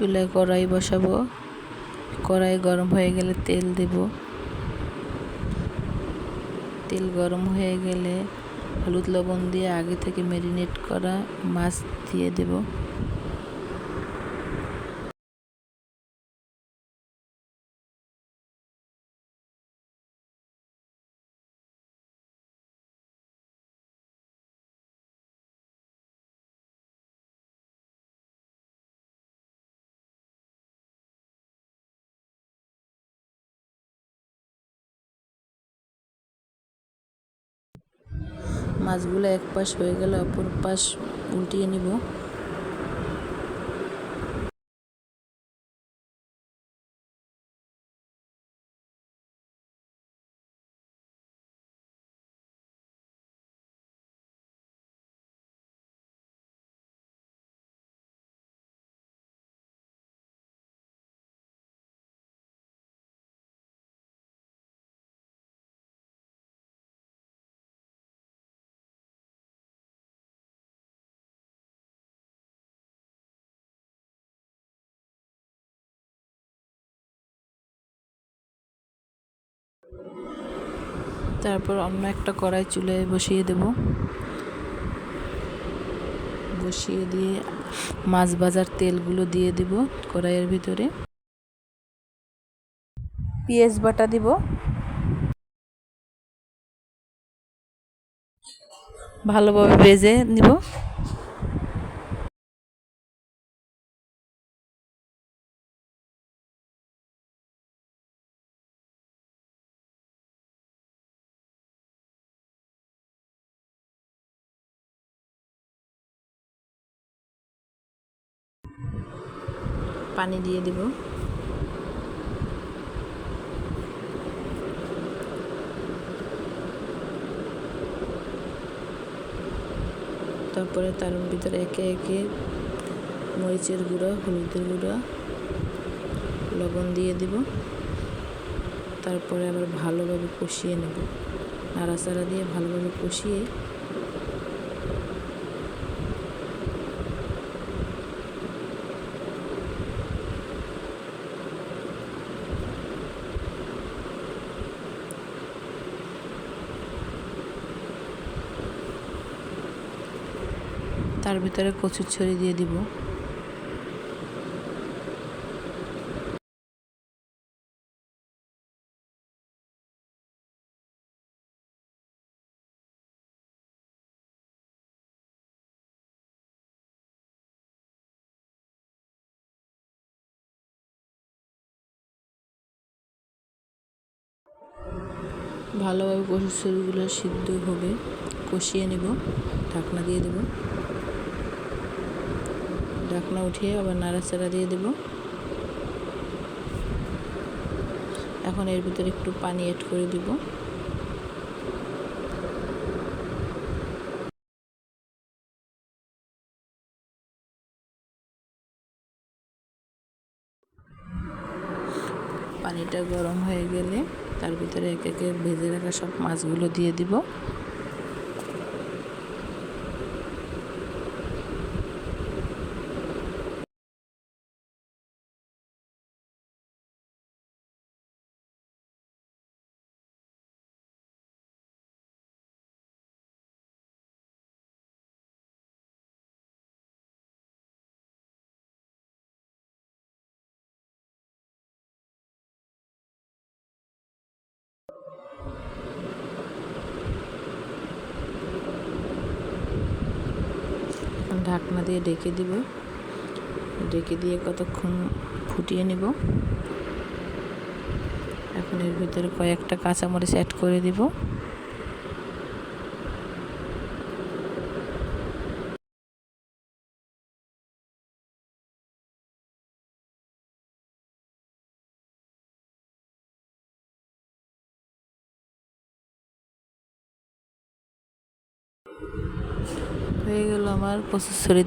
চুলায় কড়াই বসাবো। কড়াই গরম হয়ে গেলে তেল দেব। তেল গরম হয়ে গেলে হলুদ লবণ দিয়ে আগে থেকে ম্যারিনেট করা মাছ দিয়ে দেব। মাছগুলো এক পাশ হয়ে গেলে অপর পাশ উল্টিয়ে নিব। তারপর অন্য একটা কড়াই চুলায় বসিয়ে দেব। বসিয়ে দিয়ে মাছ ভাজার তেলগুলো দিয়ে দিব কড়াইয়ের ভিতরে। পেঁয়াজ বাটা দিব। ভালোভাবে ভেজে নিব। পানি দিয়ে দিব। তারপরে তার ভিতরে একে একে মরিচের গুঁড়া, হলুদের গুঁড়া, লবণ দিয়ে দিব। তারপরে আবার ভালোভাবে কষিয়ে নেব। নাড়াচাড়া দিয়ে ভালোভাবে কষিয়ে তার ভিতরে কচুর ছড়ি দিয়ে দিব। ভালোভাবে কচুর ছড়িগুলো সিদ্ধ হবে। কষিয়ে নেব, ঢাকনা দিয়ে দেব। ঢাকনা উঠিয়ে আবার নাড়াচাড়া দিয়ে দেব। এখন এর ভিতরে একটু পানি অ্যাড করে দিব। পানিটা গরম হয়ে গেলে তার ভিতরে এক একে ভেজে রাখা সব মাছগুলো দিয়ে দিব। ঢাকনা দিয়ে ডেকে দিব। ডেকে দিয়ে কতক্ষণ ফুটিয়ে নিব। এখন এর ভিতরে কয়েকটা কাঁচামরিচ অ্যাড করে দিব। হয়ে গেল আমার কচুর ছড়ি